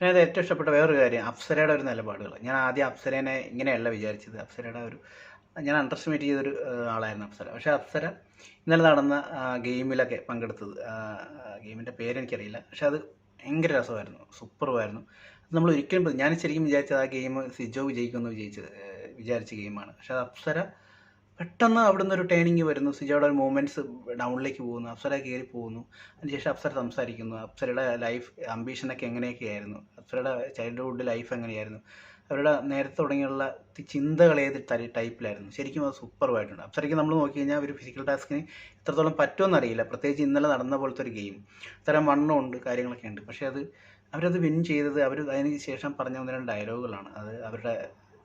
എനിക്കത് ഏറ്റവും ഇഷ്ടപ്പെട്ട വേറൊരു കാര്യം അപ്സരയുടെ ഒരു നിലപാടുകൾ. ഞാൻ ആദ്യം അപ്സരേനെ ഇങ്ങനെയല്ല വിചാരിച്ചത്. അപ്സരയുടെ ഒരു ഞാൻ അണ്ടർസ്റ്റിമേറ്റ് ചെയ്തൊരു ആളായിരുന്നു അപ്സര. പക്ഷെ അപ്സര ഇന്നലെ നടന്ന ഗെയിമിലൊക്കെ പങ്കെടുത്തത് ഗെയിമിന്റെ പേരെനിക്കറിയില്ല പക്ഷെ അത് ഭയങ്കര രസമായിരുന്നു സൂപ്പറുമായിരുന്നു നമ്മൾ ഒരിക്കലും ഞാൻ ശരിക്കും വിചാരിച്ചത് ആ ഗെയിം സിജോ വിജയിക്കുമെന്ന് വിജയിച്ചത് വിചാരിച്ച ഗെയിമാണ്. പക്ഷെ അത് അപ്സര പെട്ടെന്ന് അവിടുന്ന് ഒരു ടേണിങ് വരുന്നു. സിജയുടെ ഒരു മൂവ്മെന്റ്സ് ഡൗണിലേക്ക് പോകുന്നു. അപ്സര കയറി പോകുന്നു. അതിനുശേഷം അപ്സര സംസാരിക്കുന്നു. അപ്സരയുടെ ലൈഫ് അംബീഷനൊക്കെ എങ്ങനെയൊക്കെയായിരുന്നു? അപ്സരയുടെ ചൈൽഡ്ഹുഡ് ലൈഫ് എങ്ങനെയായിരുന്നു? അവരുടെ നേരത്തെ തുടങ്ങിയുള്ള ചിന്തകൾ ഏത് ടൈപ്പിലായിരുന്നു ശരിക്കും അത് സൂപ്പർവായിട്ടുണ്ട് അപ്സരയ്ക്ക് നമ്മൾ നോക്കി കഴിഞ്ഞാൽ ഒരു ഫിസിക്കൽ ടാസ്കിന് എത്രത്തോളം പറ്റുമെന്ന് അറിയില്ല. പ്രത്യേകിച്ച് ഇന്നലെ നടന്ന പോലത്തെ ഒരു ഗെയിം ഇത്തരം വണ്ണമുണ്ട് കാര്യങ്ങളൊക്കെ ഉണ്ട്. പക്ഷേ അത് അവരത് വിൻ ചെയ്തത് അവർ അതിന് ശേഷം പറഞ്ഞ ഒന്ന് രണ്ട് ഡയലോഗുകളാണ് അത് അവരുടെ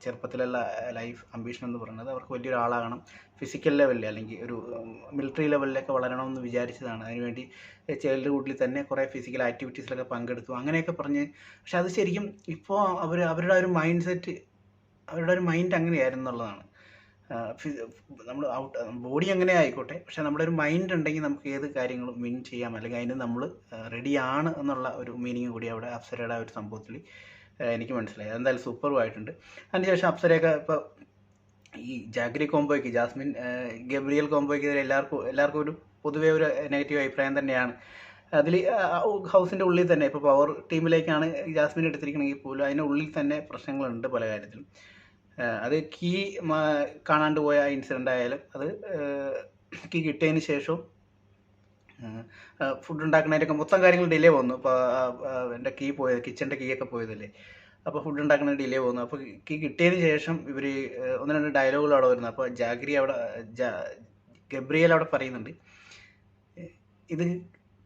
ചെറുപ്പത്തിലുള്ള ലൈഫ് അംബീഷൻ എന്ന് പറയുന്നത് അവർക്ക് വലിയൊരാളാകണം ഫിസിക്കൽ ലെവലിൽ അല്ലെങ്കിൽ ഒരു മിലിറ്ററി ലെവലിലൊക്കെ വളരണമെന്ന് വിചാരിച്ചതാണ്. അതിനുവേണ്ടി ചൈൽഡ്ഹുഡിൽ തന്നെ കുറേ ഫിസിക്കൽ ആക്ടിവിറ്റീസിലൊക്കെ പങ്കെടുത്തു. അങ്ങനെയൊക്കെ പറഞ്ഞ് പക്ഷെ അത് ശരിക്കും ഇപ്പോൾ അവർ അവരുടെ ഒരു മൈൻഡ് സെറ്റ് അവരുടെ ഒരു മൈൻഡ് അങ്ങനെയായിരുന്നു എന്നുള്ളതാണ്. നമ്മൾ ഔട്ട് ബോഡി അങ്ങനെ ആയിക്കോട്ടെ പക്ഷെ നമ്മുടെ ഒരു മൈൻഡ് ഉണ്ടെങ്കിൽ നമുക്ക് ഏത് കാര്യങ്ങളും വിൻ ചെയ്യാം. അല്ലെങ്കിൽ അതിന് നമ്മൾ റെഡിയാണ് എന്നുള്ള ഒരു മീനിങ് കൂടി അവിടെ അപ്സരയുടെ ഒരു സംഭവത്തിൽ എനിക്ക് മനസ്സിലായി. എന്തായാലും സൂപ്പറുമായിട്ടുണ്ട് അതിനുശേഷം അപ്സരയൊക്കെ ഇപ്പോൾ ഈ ജാഗ്രി കോംബോയ്ക്ക് ജാസ്മിൻ ഗബ്രിയൽ കോംബോയ്ക്കെതിരെ എല്ലാവർക്കും എല്ലാവർക്കും ഒരു പൊതുവേ ഒരു നെഗറ്റീവ് അഭിപ്രായം തന്നെയാണ്. അതിൽ ഹൗസിന്റെ ഉള്ളിൽ തന്നെ ഇപ്പോൾ പവർ ടീമിലേക്കാണ് ജാസ്മിൻ എടുത്തിരിക്കണമെങ്കിൽ പോലും അതിന്റെ ഉള്ളിൽ തന്നെ പ്രശ്നങ്ങളുണ്ട് പല കാര്യത്തിലും. അത് കീ കാണാണ്ട് പോയ ഇൻസിഡന്റ് ആയാലും അത് കീ കിട്ടിയതിന് ശേഷവും ഫുഡ് ഉണ്ടാക്കുന്നതിന്റെയൊക്കെ മൊത്തം കാര്യങ്ങൾ ഡിലേ വന്നു. ഇപ്പോൾ എന്റെ കീ പോയത് കിച്ചന്റെ കീ ഒക്കെ പോയതല്ലേ. അപ്പോൾ ഫുഡ് ഉണ്ടാക്കുന്ന ഡിലേ വന്നു. അപ്പോൾ കീ കിട്ടിയതിന് ശേഷം ഇവർ ഒന്ന് രണ്ട് ഡയലോഗുകൾ അവിടെ വരുന്നത് അപ്പോൾ ജാഗ്രി അവിടെ ഗബ്രിയൽ അവിടെ പറയുന്നുണ്ട് ഇത്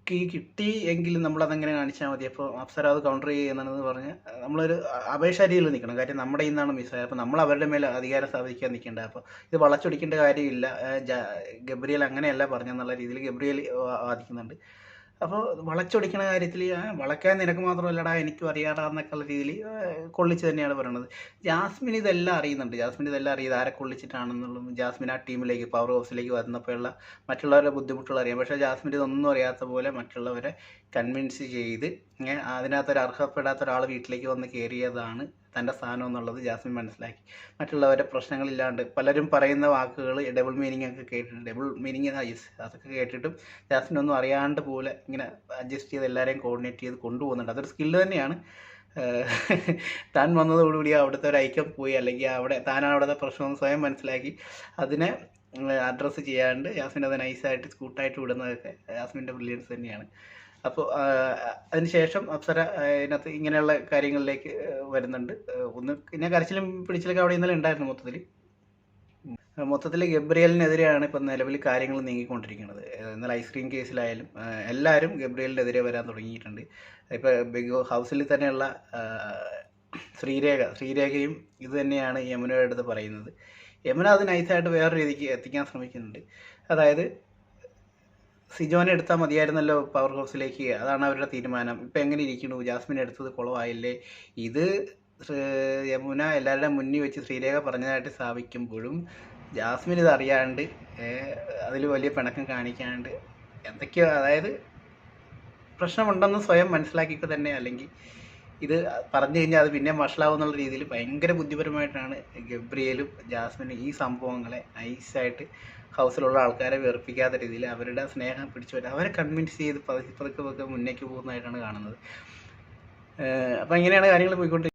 കീ കിട്ടി എങ്കിൽ നമ്മൾ അതെങ്ങനെ കാണിച്ചാൽ മതി. അപ്പോൾ അപ്സര അത് കൗണ്ടർ ചെയ്യുന്നതെന്ന് പറഞ്ഞ് നമ്മളൊരു അപേക്ഷാരിയിൽ നിൽക്കണം കാര്യം നമ്മുടെ ഇന്നാണ് മിസ്സായത് അപ്പോൾ നമ്മൾ അവരുടെ മേലെ അധികാരം സ്ഥാപിക്കാൻ നിൽക്കേണ്ട അപ്പോൾ ഇത് വളച്ചൊടിക്കേണ്ട കാര്യമില്ല. ഗബ്രിയൽ അങ്ങനെയല്ല പറഞ്ഞെന്നുള്ള രീതിയിൽ ഗബ്രിയൽ വാദിക്കുന്നുണ്ട്. അപ്പോൾ വളച്ചൊടിക്കണ കാര്യത്തിൽ വളയ്ക്കാൻ നിനക്ക് മാത്രമല്ലടാ എനിക്കും അറിയാടാ എന്നൊക്കെയുള്ള രീതിയിൽ കൊള്ളിച്ച് തന്നെയാണ് പറയുന്നത് ജാസ്മിൻ ഇതെല്ലാം അറിയുന്നുണ്ട്. ജാസ്മിൻ ഇതെല്ലാം അറിയുന്നത് ആരെ കൊള്ളിച്ചിട്ടാണെന്നുള്ളതും ജാസ്മിൻ ആ ടീമിലേക്ക് പവർ ഹൗസിലേക്ക് വന്നപ്പോഴുള്ള മറ്റുള്ളവരുടെ ബുദ്ധിമുട്ടുകൾ അറിയാം. പക്ഷേ ജാസ്മിൻ ഇതൊന്നും അറിയാത്ത പോലെ മറ്റുള്ളവരെ കൺവിൻസ് ചെയ്ത് അതിനകത്തൊരു അർഹപ്പെടാത്ത ഒരാൾ വീട്ടിലേക്ക് വന്ന് കയറിയതാണ് തന്റെ സ്ഥാനം എന്നുള്ളത് ജാസ്മിൻ മനസ്സിലാക്കി. മറ്റുള്ളവരുടെ പ്രശ്നങ്ങളില്ലാണ്ട് പലരും പറയുന്ന വാക്കുകൾ ഡബിൾ മീനിങ് ഒക്കെ കേട്ടിട്ട് ഡബിൾ മീനിങ് അതൊക്കെ കേട്ടിട്ടും ജാസ്മിൻ ഒന്നും അറിയാണ്ട് പോലെ ഇങ്ങനെ അഡ്ജസ്റ്റ് ചെയ്ത് എല്ലാവരെയും കോർഡിനേറ്റ് ചെയ്ത് കൊണ്ടുപോകുന്നുണ്ട്. അതൊരു സ്കില്ല് തന്നെയാണ്. താൻ വന്നതോടുകൂടി അവിടുത്തെ ഒരു ഐക്യം പോയി അല്ലെങ്കിൽ അവിടെ താനാണ് അവിടുത്തെ പ്രശ്നം സ്വയം മനസ്സിലാക്കി അതിനെ അഡ്രസ്സ് ചെയ്യാണ്ട് യാസ്മിൻ അത് നൈസായിട്ട് സ്കൂട്ടായിട്ട് വിടുന്നതൊക്കെ യാസ്മിന്റെ ബ്രില്യൻസ് തന്നെയാണ്. അപ്പോൾ അതിനുശേഷം അപ്സര അതിനകത്ത് ഇങ്ങനെയുള്ള കാര്യങ്ങളിലേക്ക് വരുന്നുണ്ട്. ഒന്ന് പിന്നെ കരച്ചിലും പിടിച്ചിലൊക്കെ അവിടെ ഇന്നലെ ഉണ്ടായിരുന്നു മൊത്തത്തിൽ മൊത്തത്തിൽ ഗബ്രിയലിനെതിരെയാണ് ഇപ്പം നിലവിൽ കാര്യങ്ങൾ നീങ്ങിക്കൊണ്ടിരിക്കുന്നത്. എന്നാൽ ഐസ്ക്രീം കേസിലായാലും എല്ലാവരും ഗബ്രിയലിനെതിരെ വരാൻ തുടങ്ങിയിട്ടുണ്ട്. ഇപ്പോൾ ബിഗ് ഹൗസിൽ തന്നെയുള്ള ശ്രീരേഖ ശ്രീരേഖയും ഇത് തന്നെയാണ് യമുനയുടെ അടുത്ത് പറയുന്നത്. യമുന അത് നൈസായിട്ട് വേറെ രീതിക്ക് എത്തിക്കാൻ ശ്രമിക്കുന്നുണ്ട്. അതായത് സിജോനെ എടുത്താൽ മതിയായിരുന്നല്ലോ പവർ ഹൗസിലേക്ക് അതാണ് അവരുടെ തീരുമാനം. ഇപ്പം എങ്ങനെ ഇരിക്കുന്നു? ജാസ്മിൻ എടുത്തത് കുളമായില്ലേ ഇത് യമുന എല്ലാവരുടെ മുന്നിൽ വെച്ച് ശ്രീരേഖ പറഞ്ഞതായിട്ട് സ്ഥാപിക്കുമ്പോഴും ജാസ്മിൻ ഇത് അറിയാണ്ട് അതിൽ വലിയ പിണക്കം കാണിക്കാണ്ട് എന്തൊക്കെയോ അതായത് പ്രശ്നമുണ്ടെന്ന് സ്വയം മനസ്സിലാക്കിയിട്ട് തന്നെ അല്ലെങ്കിൽ ഇത് പറഞ്ഞു കഴിഞ്ഞാൽ അത് പിന്നെ വഷളാവും എന്നുള്ള രീതിയിൽ ഭയങ്കര ബുദ്ധിപരമായിട്ടാണ് ഗബ്രിയലും ജാസ്മിനും ഈ സംഭവങ്ങളെ നൈസായിട്ട് ഹൗസിലുള്ള ആൾക്കാരെ വെറുപ്പിക്കാത്ത രീതിയിൽ അവരുടെ സ്നേഹം പിടിച്ചു വരാൻ അവരെ കൺവിൻസ് ചെയ്ത് പതുക്കെ പതുക്കെ പതുക്കെ മുന്നേക്ക് പോകുന്നതായിട്ടാണ് കാണുന്നത്. അപ്പം ഇങ്ങനെയാണ് കാര്യങ്ങൾ പോയിക്കൊണ്ട്